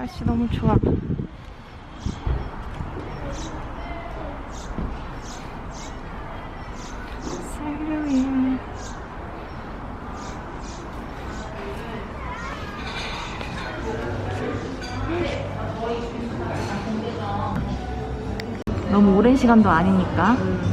날씨 너무 좋아. 너무 오랜 시간도 아니니까.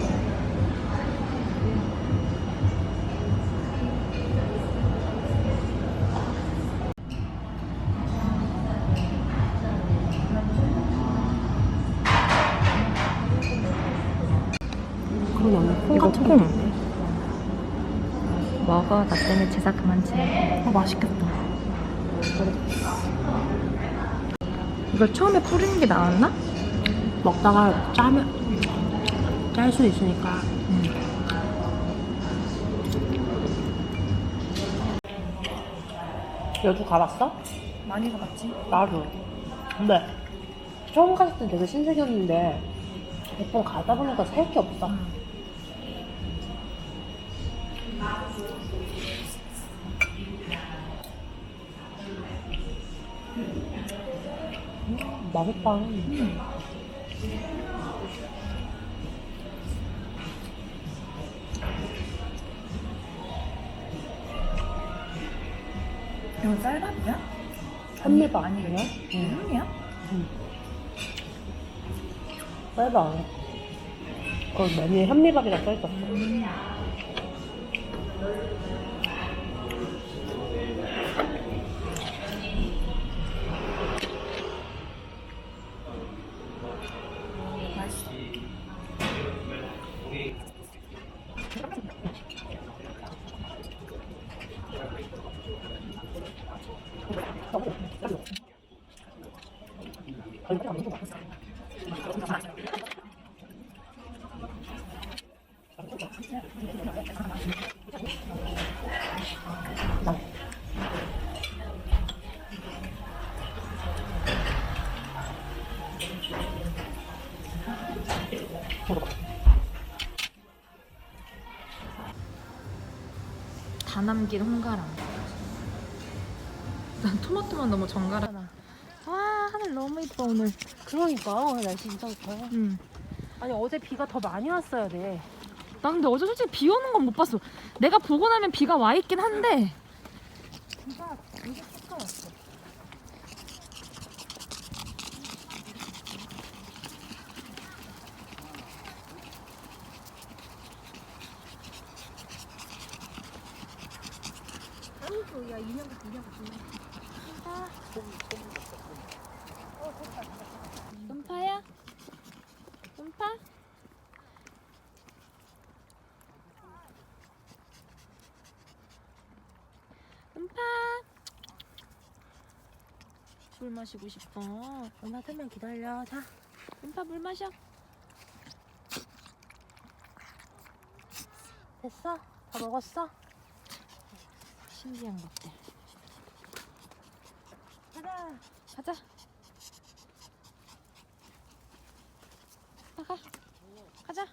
그건 언니 콩 이거 같은 콩. 거? 먹어. 나 때문에 제사 그만 치. 어 맛있겠다 이걸 처음에 뿌리는 게 나았나? 먹다가 짜면 짤 수 있으니까 여주 가봤어? 많이 가봤지. 나도 근데 처음 갔을 때 되게 신세계였는데 몇 번 가다 보니까 살 게 없어 음, 맛있다 이거 쌀밥이야? 현미밥 아니에요? 햄이야? 쌀밥 그 메뉴에 현미밥이라 써있었어 맛 남긴 홍가람. 난 토마토만 너무 정갈하. 와 하늘 너무 이뻐 오늘. 그러니까 오늘 날씨 진짜 좋다 응. 아니 어제 비가 더 많이 왔어야 돼 나 근데 어제 솔직히 비 오는 건 못 봤어. 내가 보고 나면 비가 와 있긴 한데. 되게 쏟아왔어 야 인형 인형 음파야? 음파? 음파? 물 마시고 싶어. 엄마 좀만 기다려 자 음파 물 마셔. 됐어? 다 먹었어? 신기한 것들. 가자 가자. 나가. 가자.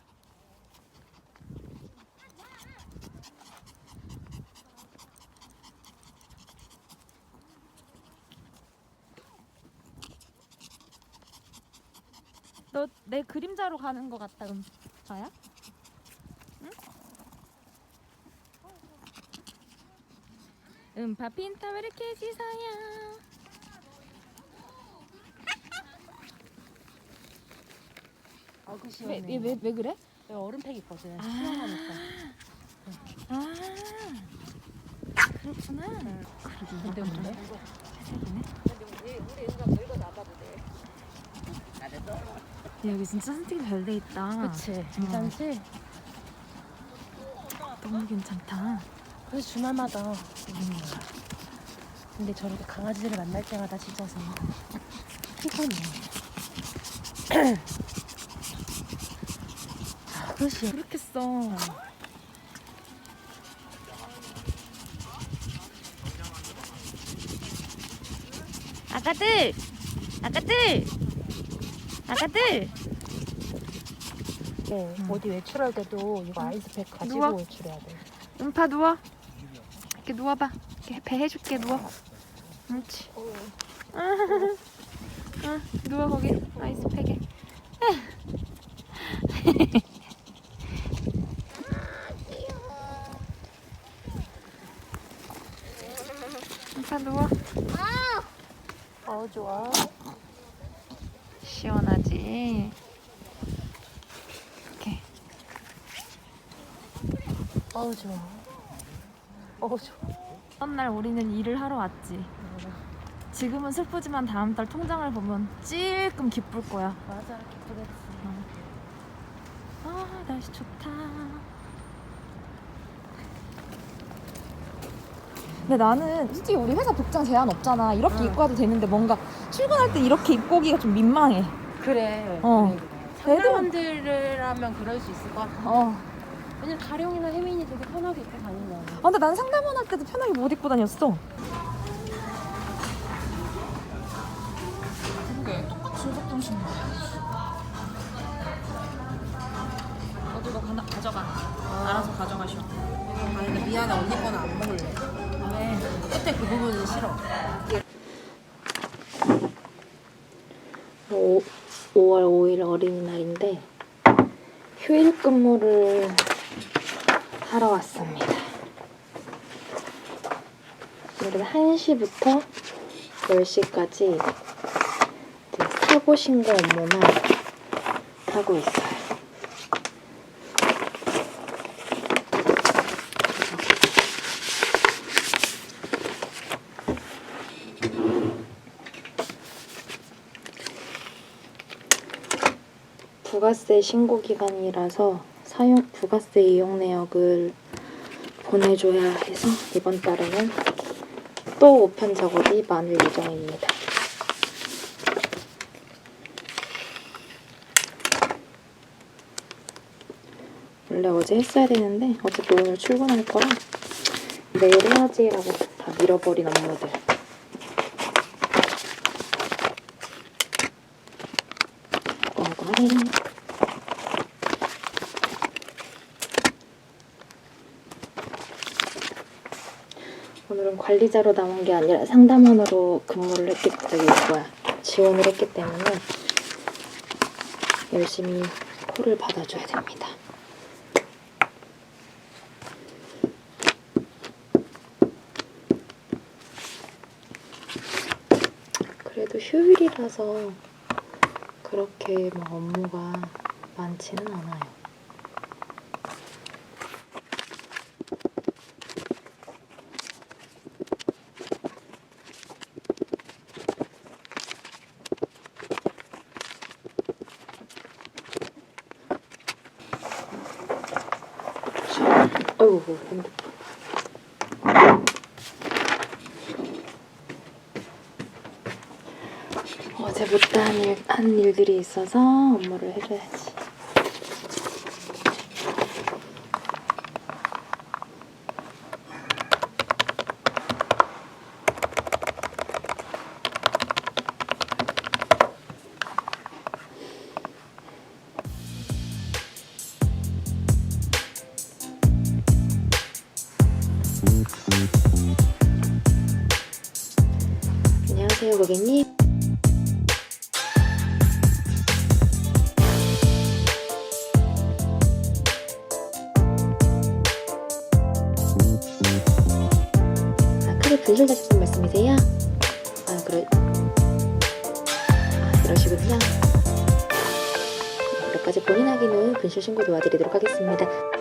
너 내 그림자로 가는 것 같다, 그럼 자야? 음파 핀타 왜 이렇게 짖어요? 아그 왜, 시원해 왜, 왜, 왜 그래? 내가 얼음팩 입거든 아. 시원하니까 아 그렇구나. 근데 뭔데? 야, 여기 진짜 선택이 잘 돼 있다. 그치 괜찮지? 너무 괜찮다. 그래서 주말마다 거야 근데 저렇게 강아지들을 만날 때마다 진짜 정말 피곤해 아, 그렇지 그렇겠어. 아가들, 아가들, 아가들. 네, 어디 외출할 때도 이거 아이스팩 가지고 누워. 외출해야 돼 음파 누워. 이렇게 누워봐. 이렇게 배 해줄게 누워. 그렇지. 응, 누워 거기 아이스팩에. 자 누워. 어 좋아. 시원하지. 이렇게. 어우 좋아. 어우 좋아. 첫날 우리는 일을 하러 왔지. 지금은 슬프지만 다음 달 통장을 보면 찔끔 기쁠 거야. 맞아 기쁘겠지. 아 날씨 좋다. 근데 나는 솔직히 우리 회사 복장 제한 없잖아. 이렇게 응. 입고 와도 되는데 뭔가 출근할 때 이렇게 입고 오기가 좀 민망해. 그래. 어. 그래. 상담원들이라면 그럴 수 있을 것 같아. 어. 왜냐면 가령이나 혜민이 되게 편하게 입고 다닌다. 아, 근데 난 상담원 할 때도 편하게 못 입고 다녔어. 그게 똑같이 소독동 신는 어디 너 가나, 가져가. 알아서 가져가셔. 아니 미안해 언니 거는 안 먹을래 왜? 끝에 그 부분은 싫어 5, 5월 5일 어린이날인데 휴일 근무를 하러 왔습니다. 오늘은 1시부터 10시까지 사고 신고 업무만 하고 있어요. 부가세 신고 기간이라서 사용 부가세 이용 내역을 보내줘야 해서 이번 달에는 또 우편 작업이 많을 예정입니다. 원래 어제 했어야 되는데 어차피 오늘 출근할 거라 내일 해야지라고 다 밀어버린 업무들. 이거 하고 하네. 오늘은 관리자로 나온 게 아니라 상담원으로 근무를 했기 때문에 지원을 했기 때문에 열심히 콜을 받아줘야 됩니다. 그래도 휴일이라서 그렇게 막 업무가 많지는 않아요. 어이구, 핸드폰. 어제 못한 일, 한 일들이 있어서 업무를 해줘야지. 가지 본인 확인 후 분실 신고 도와드리도록 하겠습니다.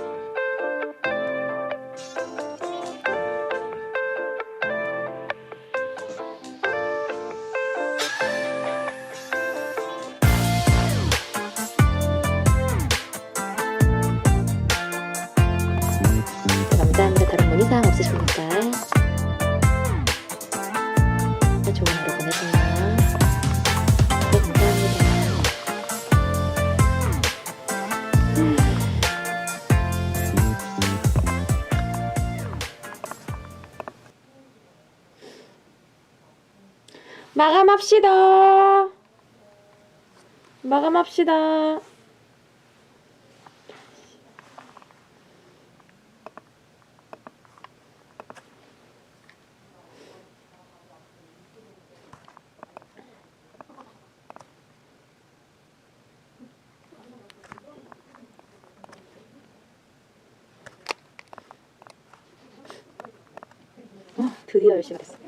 마감합시다. 마감합시다. 어, 드디어 열심히 됐어.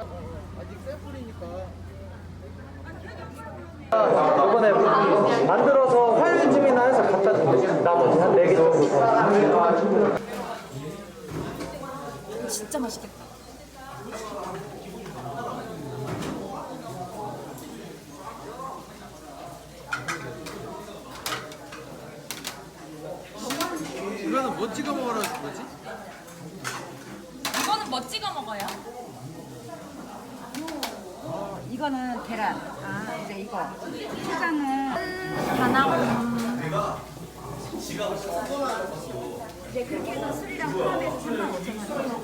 아직 샘플이니까 이번에 만들어서 화요일쯤이나 해서 갖다 준대. 나머지 한 4개 정도. 진짜 맛있겠다. 이거는 뭐 찍어 먹으라는 거지? 이거는 뭐 찍어 먹어요? 이거는 계란. 아, 이제 이거. 초장은 다나고. 이제 그렇게 해서 술이랑 포함해서 3만 5천 원.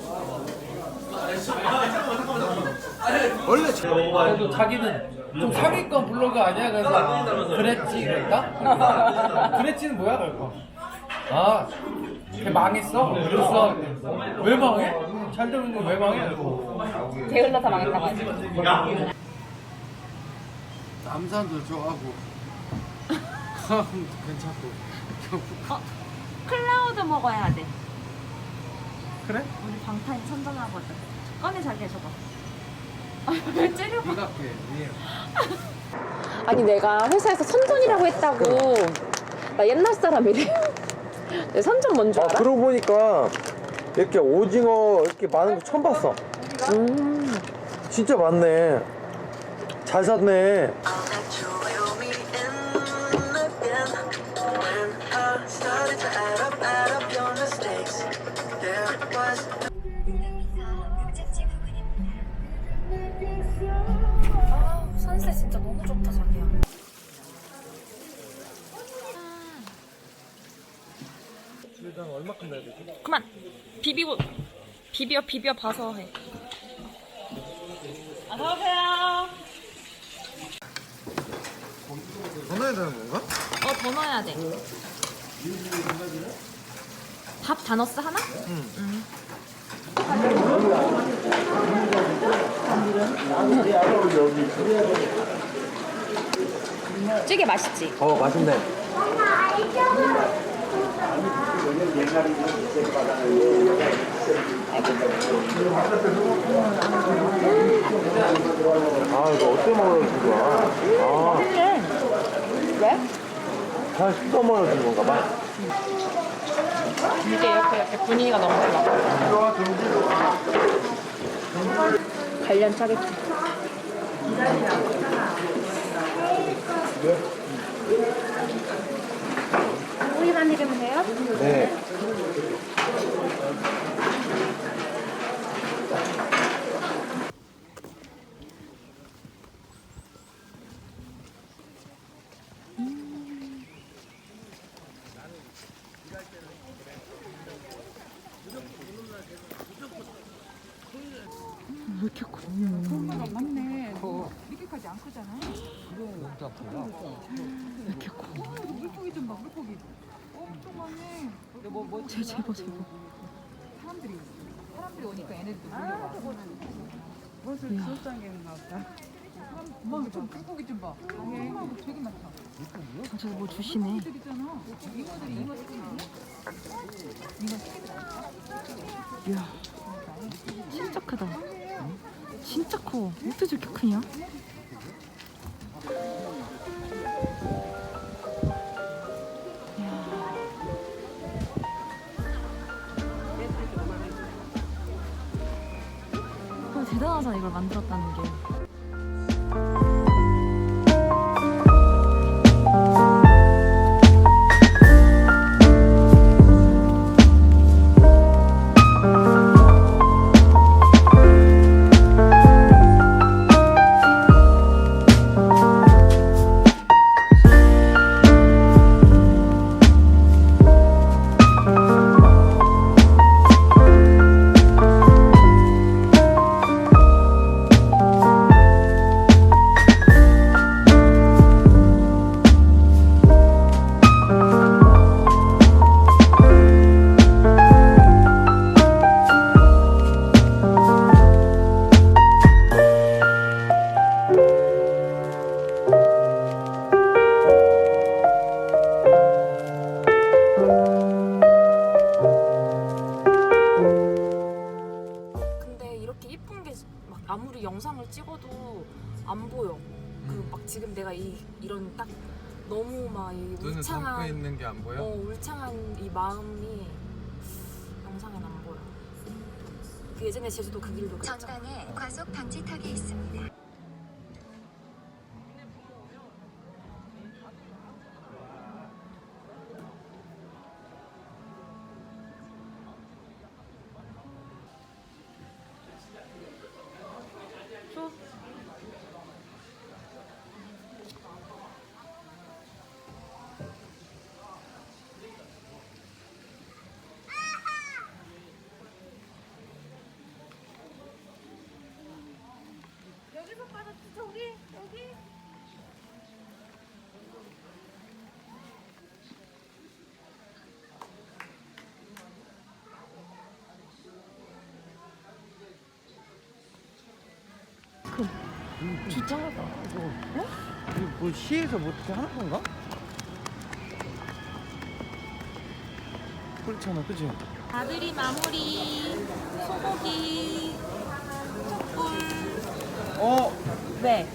원래 그래도 자기는 좀 상위권 블로그 아니야 그래서 그랬지 그랬다? 그랬지는 뭐야 그럴까? 아걔 망했어? 그랬어 왜 망해? 잘 되는 거 왜 망해? 게을러서 망했다고 하지. 남산도 좋아하고 강원도 괜찮고 클라우드 먹어야 돼. 그래? 우리 방탄이 선전하거든. 꺼내 자기야 저거. 왜 찌르고? 네가 해 예. 아니 내가 회사에서 선전이라고 했다고. 나 옛날 사람이래. 내 선전 뭔줄 아, 알아? 그러고 보니까 이렇게 오징어 이렇게 많은 거 처음 봤어. 음. 진짜 많네. 잘 샀네. 목적지 부근입니다. 선셋 진짜 너무 좋다 자기야. 일단 얼마큼 넣어야 되지? 그만. 비비고 비벼 비벼 봐서 해. 어서 오세요. 더 넣어야 되는 건가? 어 더 넣어야 돼. 밥 다 넣었어 하나? 응. 찌개 맛있지? 어, 맛있네. 아, 이거 어떻게 준 거야? 아, 왜? 잘 씻어 준 건가 봐. 이게 이렇게 이렇게 분위기가 너무 좋아. 관련 짜겠지. 우리만 익으면 돼요? 네. 이렇게까지 안 크잖아. 이렇게 커. 물고기 좀 봐, 물고기. 엄청 많네. 뭐, 뭐, 제, 제보, 제보. 사람들이, 사람들이 오니까 얘네들도 몰려와. 무엇을 수업장에는가 보다. 엄마, 좀 물고기 좀 봐. 엄마, 되게 많다. 저기 뭐 주시네. 이야. 진짜 크다. 진짜 커. 어떻게 저렇게 크냐? 대단하다 이걸 만들었다는 게. 안 보여. 그 막 지금 내가 이 이런 딱 너무 막 이 눈을 울창한 있는 게 안 보여? 어, 울창한 이 마음이 영상엔 안 보여. 그 예전에 제주도 그 길도 그랬잖아. 전방에 과속 방지턱이 있습니다. 이거 뭐 시에서 뭐 어떻게 하는 건가? 그렇잖아, 그치? 아들이 마무리 소고기 촛불 어, 왜?